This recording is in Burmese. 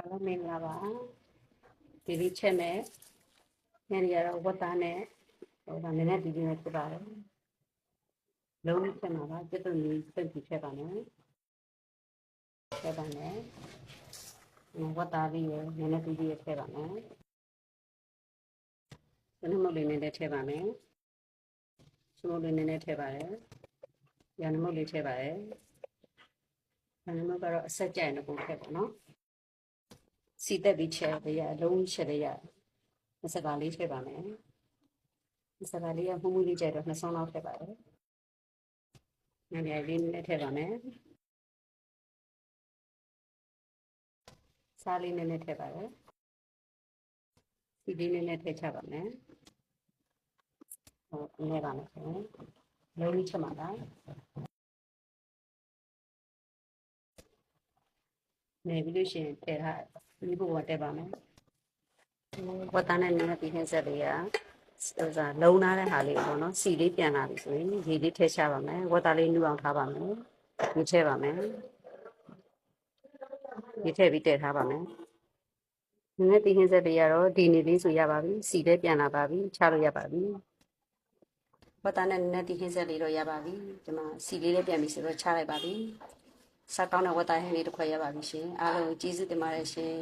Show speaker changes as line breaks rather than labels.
အားလုံးမင်္ဂလာပါဒီလေးချက်နဲ့ညနေရတော့ဝတ်သားနဲ့ဟိုဒါနည်းနည်းဒီဒီနဲ့ဖြစ်ပါတယ်လုံးလေးချက်မှာပါကျွတ်တူလေးစိတ်ကြည့်ချက်ပါနဲ့ချက်ပါနဲ့ဝတ်သားလေးရနည်းနည်းဒီဒီရချက်ပါနဲ့စနမုတ်လေးနည်းနည်းထည့်ပါမယ်စမုတ်လေးနည်းနည်းထည့်ပါတယ်ရန်မုတ်လေးထည့်ပါတယ်ရန်မုတ်ကတော့အဆက်ကြိုင်တော့ပို့ထည့်ပါနော် စီတက်ပြီးချက်ရရအလုံးချက်ရရမစကားလေးထည့်ပါမယ်မစကားလေးကမှုမှုလေးကြိုက်တော့နှစ်ဆောင်လောက်ထည့်ပါတယ်ညနေလေးနဲ့ထည့်ပါမယ်စားလေးနည်းနည်းထည့်ပါတယ်စီလေးနည်းနည်းထည့်ချပါမယ်ဟုတ်နေပါမယ်ခင်ဗျလုံးလေးချက်မှာပါ နေပြီးလို့ရှိရင်ထည့်ထားဒီဘုံကတက်ပါမယ်ဝတ်သားနဲ့နည်းနည်းပြီးခင်းဆက်လေးကဟိုစားလုံထားတဲ့ဟာလေးပေါ့နော်စီလေးပြန်လာပြီဆိုရင်ရေလေးထည့်ချပါမယ်ဝတ်သားလေးနူအောင်ထားပါမယ်ဒီထည့်ပါမယ်ဒီထည့်ပြီးတည့်ထားပါမယ်နည်းနည်းပြီးခင်းဆက်လေးကတော့ဒီနေလေးဆိုရပါပြီစီလေးပြန်လာပါပြီချလို့ရပါပြီဝတ်သားနဲ့နည်းနည်းပြီးခင်းဆက်လေးတော့ရပါပြီဒီမှာစီလေးလေးပြန်ပြီဆိုတော့ချလိုက်ပါပြီ စားကောင်းတဲ့ဝတ်သားဟင်းလေးတစ်ခွက်ရပါပြီရှင်အားလုံးကျေးဇူးတင်ပါတယ်ရှင်